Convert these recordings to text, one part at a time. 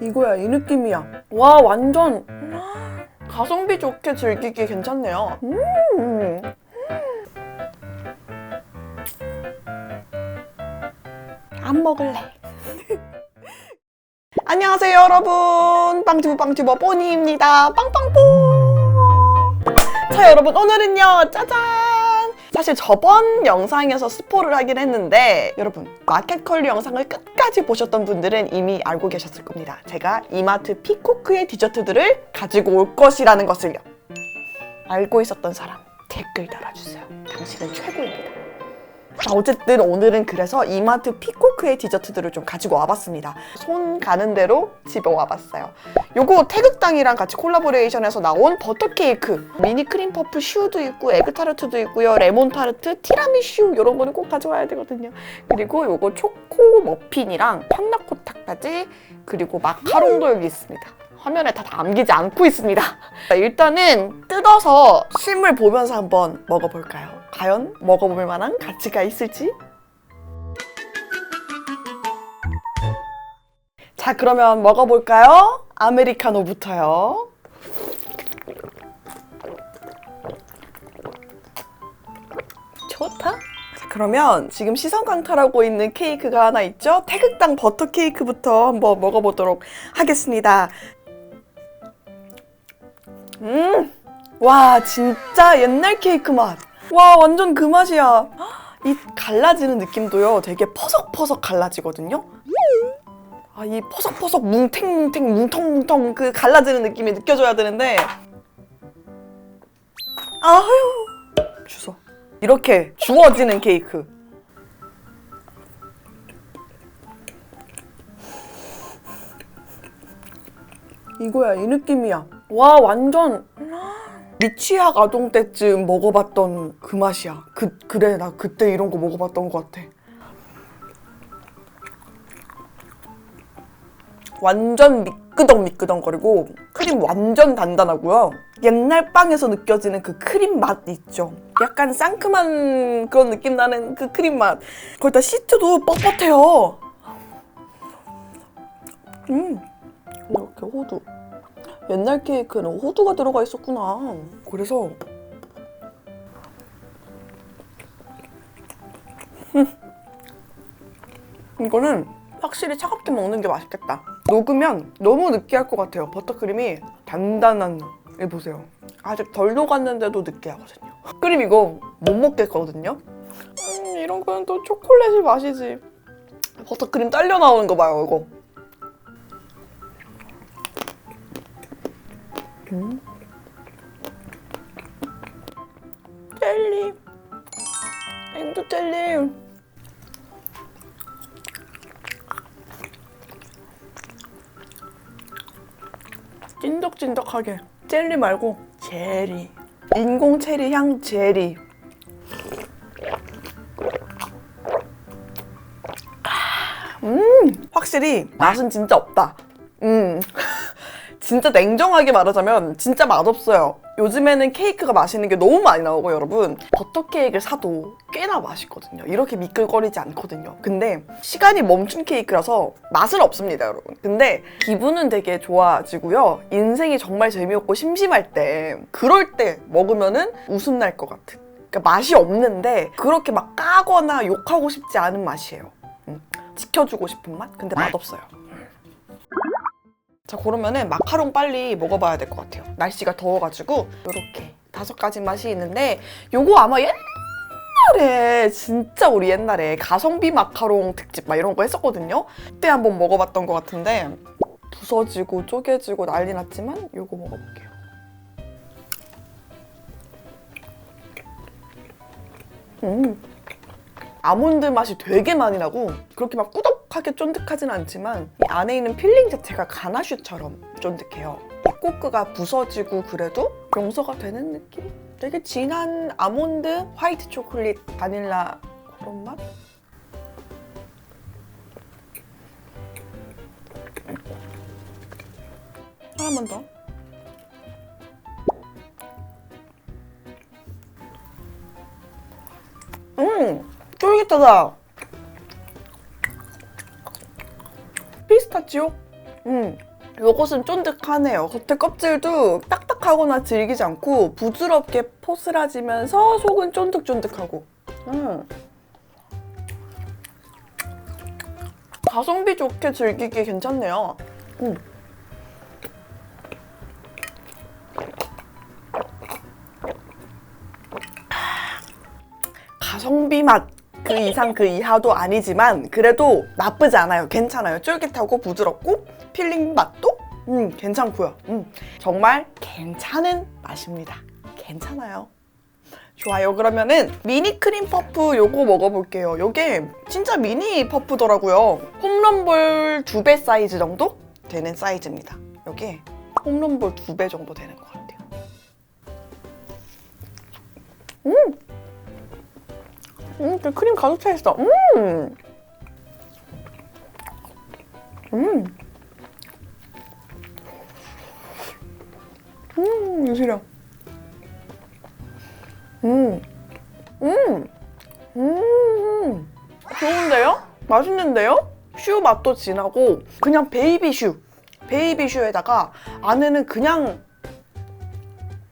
이거야 이 느낌이야. 와 완전 가성비 좋게 즐기기 괜찮네요. 음. 안 먹을래. 안녕하세요 여러분. 빵튜브 빵튜버 뽀니입니다. 빵빵뽀. 자 여러분 오늘은요 짜잔 사실 저번 영상에서 스포를 하긴 했는데 여러분 마켓컬리 영상을 끝까지 보셨던 분들은 이미 알고 계셨을 겁니다. 제가 이마트 피코크의 디저트들을 가지고 올 것이라는 것을요. 알고 있었던 사람 댓글 달아주세요. 당신은 최고입니다 자, 어쨌든 오늘은 그래서 이마트 피코크의 디저트들을 좀 가지고 와봤습니다. 손 가는 대로 집에 와봤어요. 요거 태극당이랑 같이 콜라보레이션해서 나온 버터케이크, 미니 크림 퍼프 슈도 있고, 에그타르트도 있고요, 레몬 타르트, 티라미슈 이런 거는 꼭 가져와야 되거든요. 그리고 요거 초코 머핀이랑 판나코타까지 그리고 마카롱도 여기 있습니다. 화면에 다 담기지 않고 있습니다. 자, 일단은 뜯어서 실물 보면서 한번 먹어볼까요? 과연 먹어볼 만한 가치가 있을지? 자, 그러면 먹어볼까요? 아메리카노부터요. 좋다. 자, 그러면 지금 시선 강탈하고 있는 케이크가 하나 있죠? 태극당 버터 케이크부터 한번 먹어보도록 하겠습니다. 음, 와 진짜 옛날 케이크 맛. 와 완전 그 맛이야. 이 갈라지는 느낌도요. 되게 퍼석퍼석 갈라지거든요. 아 이 퍼석퍼석 뭉탱뭉탱 뭉텅뭉텅 그 갈라지는 느낌이 느껴져야 되는데 아유 주워 이렇게 주워지는 케이크. 이거야 이 느낌이야. 와 완전 미취학 아동 때쯤 먹어봤던 그 맛이야. 그 그래 나 그때 이런 거 먹어봤던 것 같아. 완전 미끄덩 미끄덩거리고 크림 완전 단단하고요. 옛날 빵에서 느껴지는 그 크림 맛 있죠. 약간 상큼한 그런 느낌 나는 그 크림 맛. 거기다 시트도 뻣뻣해요. 음, 이렇게 호두. 옛날 케이크는 호두가 들어가 있었구나. 그래서 음. 이거는 확실히 차갑게 먹는 게 맛있겠다. 녹으면 너무 느끼할 것 같아요. 버터크림이 단단한 이 보세요. 아직 덜 녹았는데도 느끼하거든요. 크림 이거 못 먹겠거든요. 음, 이런 거는 또 초콜릿이 맛이지. 버터크림 딸려 나오는 거 봐요, 이거. 음. 젤리. 엔드 젤리. 찐득찐득하게. 젤리 말고 제리. 인공 체리 향 제리. 음, 확실히 맛은 진짜 없다. 음. 진짜 냉정하게 말하자면 진짜 맛없어요. 요즘에는 케이크가 맛있는 게 너무 많이 나오고 여러분 버터 케이크를 사도 꽤나 맛있거든요. 이렇게 미끌거리지 않거든요. 근데 시간이 멈춘 케이크라서 맛은 없습니다, 여러분. 근데 기분은 되게 좋아지고요. 인생이 정말 재미없고 심심할 때 그럴 때 먹으면은 웃음 날 것 같은. 그러니까 맛이 없는데 그렇게 막 까거나 욕하고 싶지 않은 맛이에요. 음, 지켜주고 싶은 맛? 근데 맛없어요. 자 그러면은 마카롱 빨리 먹어봐야 될 것 같아요. 날씨가 더워가지고 이렇게 다섯 가지 맛이 있는데 요거 아마 옛날에 진짜 우리 옛날에 가성비 마카롱 특집 막 이런 거 했었거든요. 그때 한번 먹어봤던 것 같은데 부서지고 쪼개지고 난리 났지만 요거 먹어볼게요. 음 아몬드 맛이 되게 많이 나고 그렇게 막 꾸덕하게 쫀득하진 않지만 이 안에 있는 필링 자체가 가나슈처럼 쫀득해요. 이 꼬끄가 부서지고 그래도 용서가 되는 느낌? 되게 진한 아몬드, 화이트 초콜릿, 바닐라 그런 맛? 하나만 더. 쫄깃하다. 피스타치오? 음, 요것은 쫀득하네요. 겉에 껍질도 딱딱하거나 질기지 않고 부드럽게 포스라지면서 속은 쫀득쫀득하고. 음. 가성비 좋게 즐기기 괜찮네요. 음. 가성비 맛 그 이상 그 이하도 아니지만 그래도 나쁘지 않아요. 괜찮아요. 쫄깃하고 부드럽고 필링 맛도 음 괜찮고요. 음 정말 괜찮은 맛입니다. 괜찮아요. 좋아요. 그러면은 미니 크림 퍼프 요거 먹어볼게요. 요게 진짜 미니 퍼프더라고요. 홈런볼 두 배 사이즈 정도 되는 사이즈입니다. 요게 홈런볼 두 배 정도 되는 것 같아요. 음! 음, 그 크림 가득 차 있어. 음! 음! 음, 유수령. 음. 음. 음. 좋은데요? 맛있는데요? 슈 맛도 진하고 그냥 베이비 슈. 베이비 슈에다가 안에는 그냥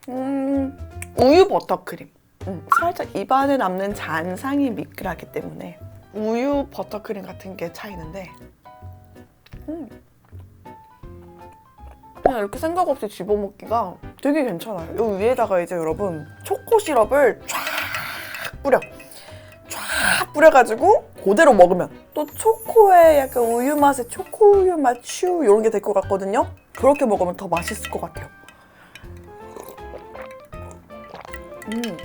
음, 우유 버터크림. 음, 살짝 입안에 남는 잔상이 미끌하기 때문에 우유 버터크림 같은 게 차이는데 음. 그냥 이렇게 생각 없이 집어먹기가 되게 괜찮아요. 이 위에다가 이제 여러분 초코 시럽을 쫙 뿌려. 쫙 뿌려가지고 그대로 먹으면 또 초코의 약간 우유 맛의 초코 우유 맛 슈 이런 게 될 것 같거든요. 그렇게 먹으면 더 맛있을 것 같아요. 음.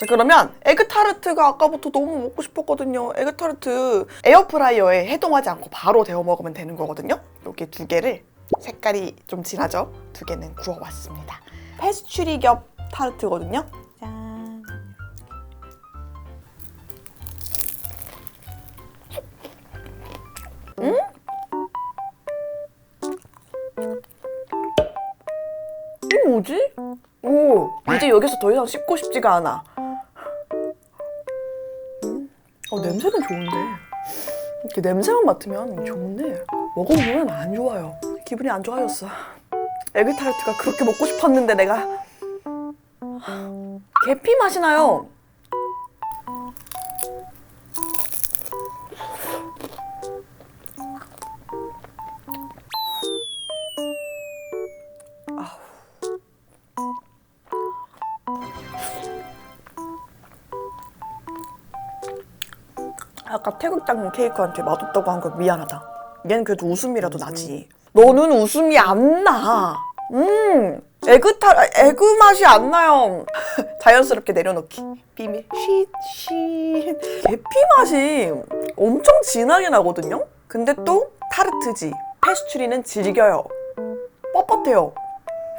자 그러면 에그타르트가 아까부터 너무 먹고 싶었거든요. 에그타르트 에어프라이어에 해동하지 않고 바로 데워 먹으면 되는 거거든요. 이렇게 두 개를 색깔이 좀 진하죠? 두 개는 구워봤습니다. 페스츄리 겹 타르트거든요. 짠. 음? 이게 뭐지? 오, 이제 여기서 더 이상 씹고 싶지가 않아. 어, 냄새는 좋은데. 이렇게 냄새만 맡으면 좋은데 먹어보면 안 좋아요. 기분이 안 좋아졌어. 에그타르트가 그렇게 먹고 싶었는데 내가 계피 맛이 나요. 태국 당근 케이크한테 맛없다고 한거 미안하다. 얘는 그래도 웃음이라도 나지. 너는 웃음이 안 나. 음, 에그타, 에그 맛이 안 나요. 자연스럽게 내려놓기. 비밀. 쉿, 쉿. 계피 맛이 엄청 진하게 나거든요? 근데 또 타르트지. 페스츄리는 질겨요. 뻣뻣해요.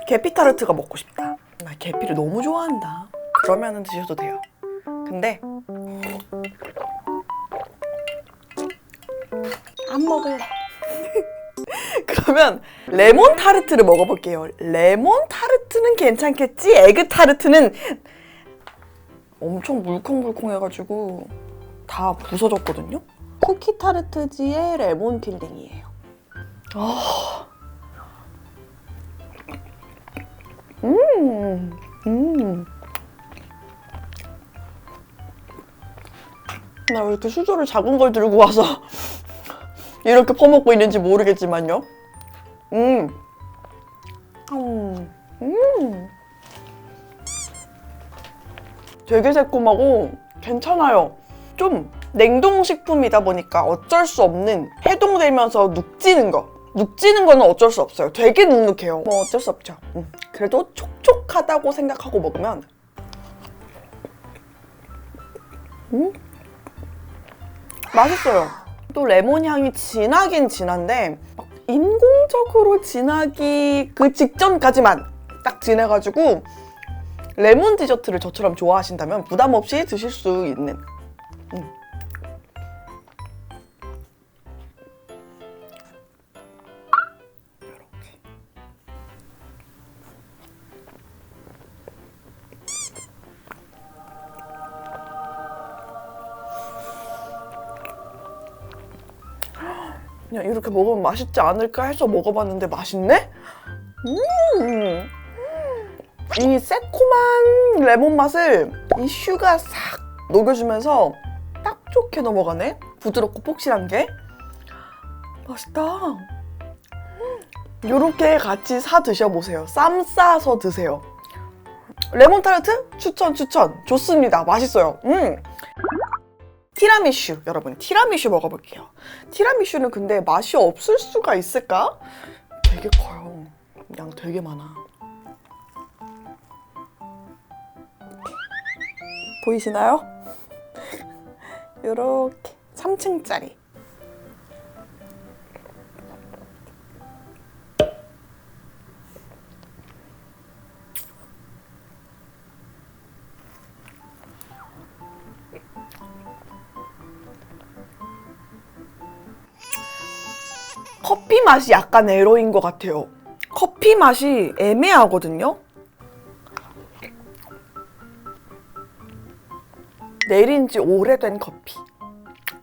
계피 타르트가 먹고 싶다. 나 계피를 너무 좋아한다. 그러면은 드셔도 돼요. 근데 안 먹을래. 그러면 레몬 타르트를 먹어볼게요. 레몬 타르트는 괜찮겠지? 에그 타르트는 엄청 물컹물컹해가지고 다 부서졌거든요. 쿠키 타르트지의 레몬 필링이에요. 아, 음, 음. 나 왜 이렇게 수저를 작은 걸 들고 와서 이렇게 퍼먹고 있는지 모르겠지만요. 음. 음. 음. 되게 새콤하고 괜찮아요. 좀 냉동식품이다 보니까 어쩔 수 없는 해동되면서 눅지는 거. 눅지는 거는 어쩔 수 없어요. 되게 눅눅해요. 뭐 어쩔 수 없죠. 음. 그래도 촉촉하다고 생각하고 먹으면 음? 맛있어요. 또 레몬 향이 진하긴 진한데 막 인공적으로 진하기 그 직전까지만 딱 진해가지고 레몬 디저트를 저처럼 좋아하신다면 부담 없이 드실 수 있는 음. 그냥 이렇게 먹으면 맛있지 않을까 해서 먹어봤는데 맛있네? 음! 이 새콤한 레몬 맛을 이 슈가 싹 녹여주면서 딱 좋게 넘어가네? 부드럽고 폭신한 게. 맛있다. 요렇게 같이 사 드셔보세요. 쌈 싸서 드세요. 레몬 타르트? 추천, 추천. 좋습니다. 맛있어요. 음! 티라미슈 여러분. 티라미슈 먹어볼게요. 티라미슈는 근데 맛이 없을 수가 있을까? 되게 커요. 양 되게 많아. 보이시나요? 요렇게 3층짜리 맛이 약간 에러인 것 같아요. 커피 맛이 애매하거든요. 내린 지 오래된 커피.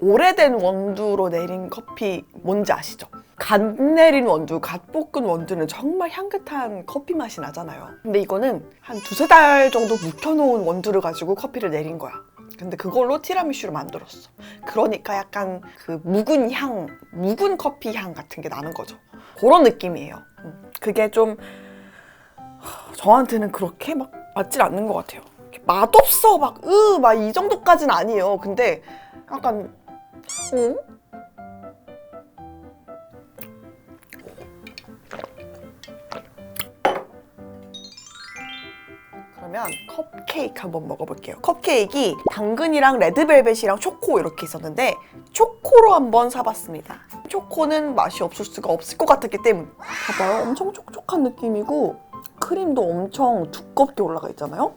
오래된 원두로 내린 커피 뭔지 아시죠? 갓 내린 원두, 갓 볶은 원두는 정말 향긋한 커피 맛이 나잖아요. 근데 이거는 한 두세 달 정도 묵혀놓은 원두를 가지고 커피를 내린 거야. 근데 그걸로 티라미슈를 만들었어. 그러니까 약간 그 묵은 향, 묵은 커피 향 같은 게 나는 거죠. 그런 느낌이에요. 음, 그게 좀 하, 저한테는 그렇게 막 맞질 않는 것 같아요. 맛없어 막 으 막 이 정도까지는 아니에요. 근데 약간 어? 그러면 컵케이크 한번 먹어볼게요. 컵케이크이 당근이랑 레드벨벳이랑 초코 이렇게 있었는데 초코로 한번 사봤습니다. 초코는 맛이 없을 수가 없을 것 같았기 때문에 봐봐요. 엄청 촉촉한 느낌이고 크림도 엄청 두껍게 올라가 있잖아요.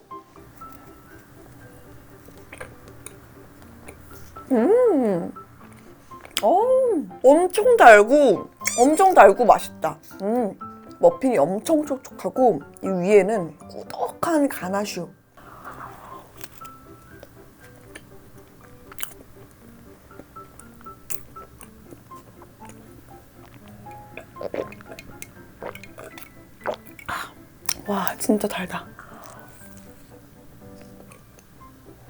음, 어, 엄청 달고 엄청 달고 맛있다. 음. 머핀이 엄청 촉촉하고 이 위에는 꾸덕한 가나슈. 아, 와 진짜 달다.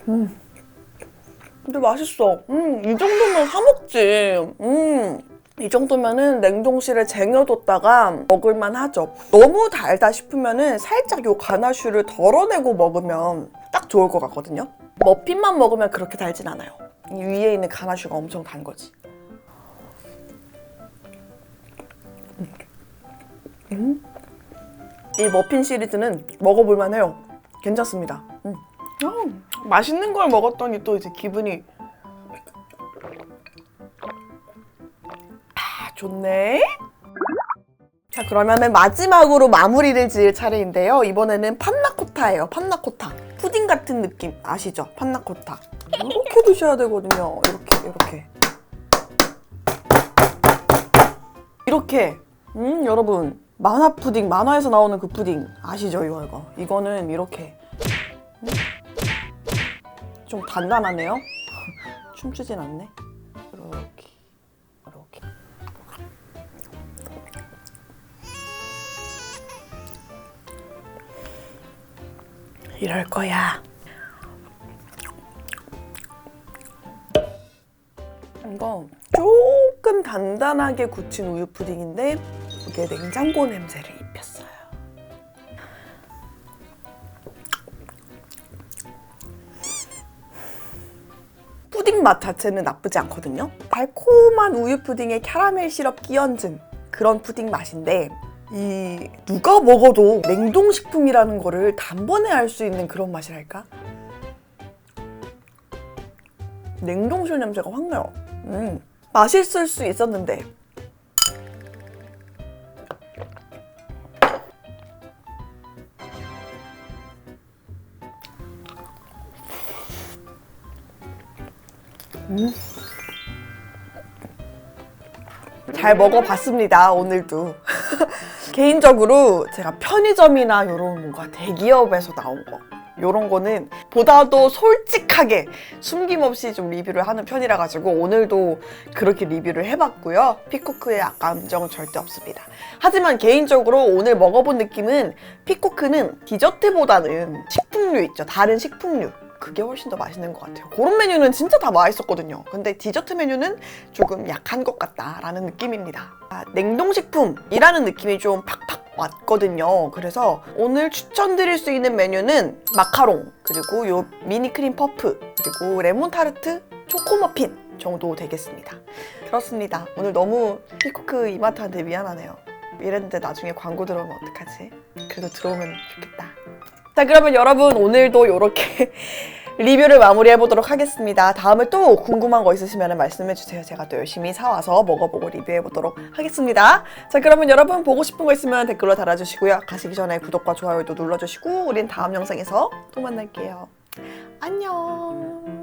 음. 근데 맛있어. 음, 이 정도면 사 먹지. 음. 이 정도면은 냉동실에 쟁여뒀다가 먹을만 하죠. 너무 달다 싶으면은 살짝 요 가나슈를 덜어내고 먹으면 딱 좋을 것 같거든요. 머핀만 먹으면 그렇게 달진 않아요. 이 위에 있는 가나슈가 엄청 단 거지. 음. 이 머핀 시리즈는 먹어볼만 해요. 괜찮습니다. 음. 아, 맛있는 걸 먹었더니 또 이제 기분이 좋네. 자 그러면은 마지막으로 마무리를 지을 차례인데요. 이번에는 판나코타예요. 판나코타. 푸딩 같은 느낌 아시죠? 판나코타. 이렇게 드셔야 되거든요. 이렇게 이렇게. 이렇게. 음 여러분 만화 푸딩 만화에서 나오는 그 푸딩 아시죠? 이거 이거. 이거는 이렇게. 음? 좀 단단하네요. 춤추진 않네. 이럴 거야. 이거 조금 단단하게 굳힌 우유 푸딩인데 이게 냉장고 냄새를 입혔어요. 푸딩 맛 자체는 나쁘지 않거든요. 달콤한 우유 푸딩에 캐러멜 시럽 끼얹은 그런 푸딩 맛인데 이 누가 먹어도 냉동식품이라는 거를 단번에 알 수 있는 그런 맛이랄까? 냉동실 냄새가 확 나요. 음, 맛있을 수 있었는데 음. 잘 먹어봤습니다 오늘도 개인적으로 제가 편의점이나 이런 뭔가 대기업에서 나온 거 이런 거는 보다도 솔직하게 숨김없이 좀 리뷰를 하는 편이라 가지고 오늘도 그렇게 리뷰를 해봤고요. 피코크의 감정 절대 없습니다. 하지만 개인적으로 오늘 먹어본 느낌은 피코크는 디저트보다는 식품류 있죠. 다른 식품류. 그게 훨씬 더 맛있는 것 같아요. 그런 메뉴는 진짜 다 맛있었거든요. 근데 디저트 메뉴는 조금 약한 것 같다라는 느낌입니다. 아, 냉동식품이라는 느낌이 좀 팍팍 왔거든요. 그래서 오늘 추천드릴 수 있는 메뉴는 마카롱, 그리고 요 미니 크림 퍼프, 그리고 레몬 타르트, 초코 머핀 정도 되겠습니다. 그렇습니다. 오늘 너무 피코크 이마트한테 미안하네요. 이랬는데 나중에 광고 들어오면 어떡하지? 그래도 들어오면 좋겠다. 자 그러면 여러분 오늘도 이렇게 리뷰를 마무리해 보도록 하겠습니다. 다음에 또 궁금한 거 있으시면 말씀해 주세요. 제가 또 열심히 사와서 먹어보고 리뷰해 보도록 하겠습니다. 자 그러면 여러분 보고 싶은 거 있으면 댓글로 달아주시고요. 가시기 전에 구독과 좋아요도 눌러주시고 우린 다음 영상에서 또 만날게요. 안녕.